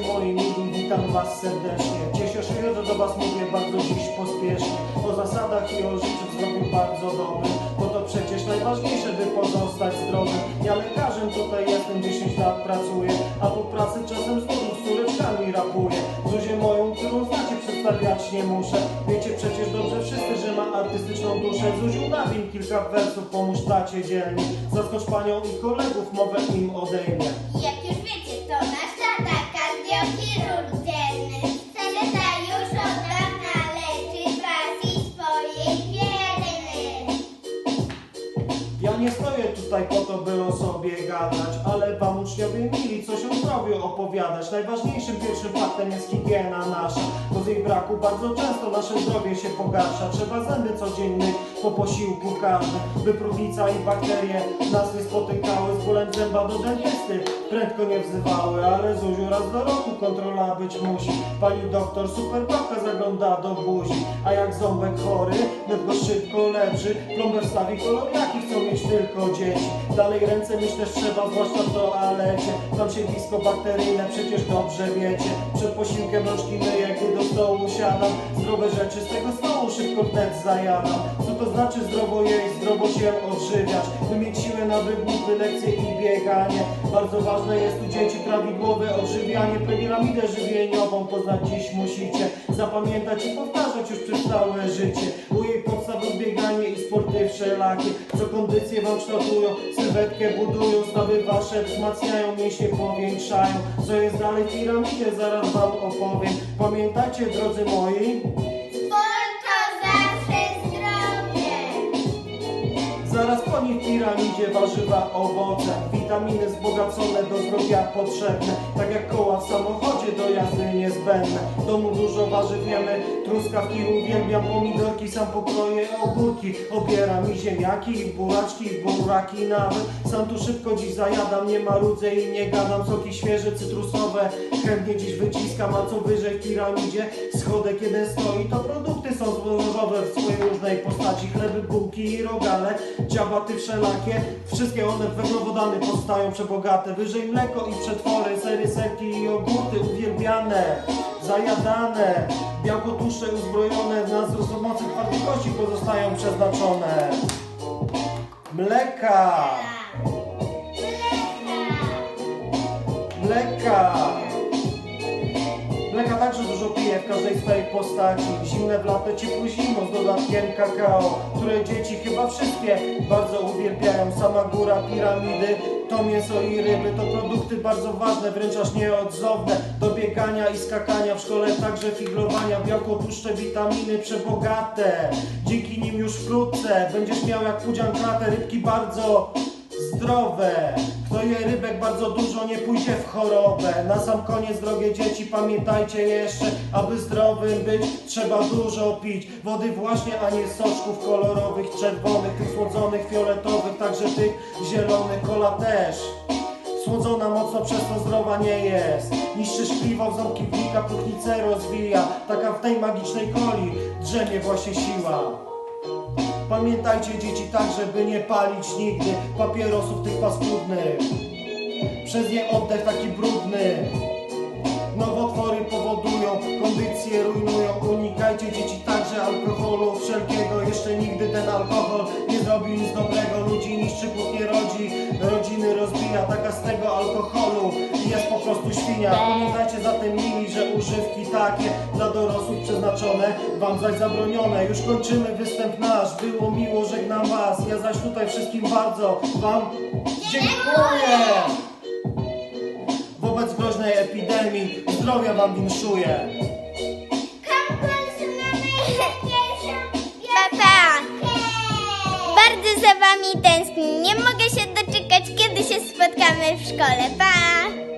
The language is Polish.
Witam Was serdecznie. Cieszę się, że do Was mówię bardzo dziś pospiesznie. O zasadach i o życiu zrobił bardzo dobry, bo to przecież najważniejsze, by pozostać zdrowy. Ja lekarzem tutaj jestem, 10 lat pracuję, a po pracy czasem znów z córeczkami rapuję. Zuzię moją, którą znacie, przedstawiać nie muszę. Wiecie przecież dobrze wszyscy, że ma artystyczną duszę. Zuziu, nawin kilka wersów, pomóż tacie dzielnie. Zaskocz panią i kolegów, mowę im odejmie. Jak już wiecie, to nasz Ja nie stoję tutaj po to, by o sobie gadać, ale wam uczniowie mili coś o zdrowiu opowiadać. Najważniejszym pierwszym faktem jest higiena nasza, bo z jej braku bardzo często nasze zdrowie się pogarsza. Trzeba zęby codziennie po posiłku każdy, by próchnica i bakterie nas nie spotykały. Z bólem zęba do dentysty prędko nie wzywały, ale Zuziu raz do roku kontrola być musi. Pani doktor super babka zagląda do buzi, a jak ząbek chory, go szybko leczy. Plomber stawi kolor chcą mieć tylko dzieci. Dalej ręce myć też trzeba, zwłaszcza w toalecie. Tam siedlisko bakteryjne, przecież dobrze wiecie. Przed posiłkiem rączki myję, gdy do stołu siadam. Zdrowe rzeczy z tego stołu szybko wnet zajadam. To znaczy zdrowo jeść, zdrowo się odżywiać? By mieć siłę na wygłupy, lekcje i bieganie. Bardzo ważne jest u dzieci prawidłowe odżywianie. Piramidę żywieniową poznać dziś musicie. Zapamiętać i powtarzać już przez całe życie. U jej podstaw bieganie i sporty wszelakie. Co kondycję wam kształtują, sylwetkę budują, stawy wasze wzmacniają, mięśnie powiększają. Co jest dalej piramidzie, zaraz wam opowiem. Pamiętajcie, drodzy moi, Nich w piramidzie warzywa, owoce Witaminy wzbogacone do zdrowia potrzebne. Tak jak koła w samochodzie do jazdy niezbędne. W domu dużo warzyw jemy Truskawki uwielbiam, pomidorki Sam pokroję ogórki. Obieram i ziemniaki, buraczki, buraki nawet. Sam tu szybko dziś zajadam Nie marudzę i nie gadam. Soki świeże, cytrusowe Chętnie dziś wyciskam A co wyżej w piramidzie. Schodek jeden stoi To produkty są złożowe w swojej różnej postaci. Chleby, bułki i rogale Ciabaty wszelakie. Wszystkie one w węglowodany powstają przebogate. Wyżej mleko i przetwory Sery, serki i jogurty uwielbiane Zajadane. Białko tłuszcze uzbrojone Na wzrost mocy twardości pozostają przeznaczone. Mleka każdej swojej postaci. Zimne w lato, ciepłe zimą z dodatkiem kakao Które dzieci chyba wszystkie bardzo uwielbiają. Sama góra piramidy, to mięso i ryby To produkty bardzo ważne, wręcz aż nieodzowne. Do biegania i skakania w szkole także figlowania Białko, tłuszcze, witaminy przebogate. Dzięki nim już wkrótce będziesz miał jak pudzian kratę Rybki bardzo zdrowe. Kto je rybek bardzo dużo, nie pójdzie w chorobę. Na sam koniec, drogie dzieci, pamiętajcie jeszcze, aby zdrowym być, trzeba dużo pić. Wody właśnie, a nie soczków kolorowych, czerwonych, tych słodzonych, fioletowych, także tych zielonych, kola też. Słodzona mocno przez to zdrowa nie jest. Niszczy szkliwo, ząbki wnika, próchnicę rozwija. Taka w tej magicznej coli drzemie właśnie siła. Pamiętajcie dzieci tak, żeby nie palić nigdy papierosów tych paskudnych. Przez nie oddech taki brudny. Nowotwory powodują, kondycję rujnują. Unikajcie dzieci także ten alkohol nie zrobił nic dobrego. Ludzi niszczy, nie rodzi, rodziny rozbija. Taka z tego alkoholu jest po prostu świnia. Pamiętajcie zatem mili, że używki takie dla dorosłych przeznaczone, wam zaś zabronione. Już kończymy występ nasz. Było miło, żegnam was. Ja zaś tutaj wszystkim bardzo wam dziękuję. Wobec groźnej epidemii zdrowia wam winszuję. Konkurs na najlepszą Pa, Bardzo za wami tęsknię. Nie mogę się doczekać, kiedy się spotkamy w szkole. Pa!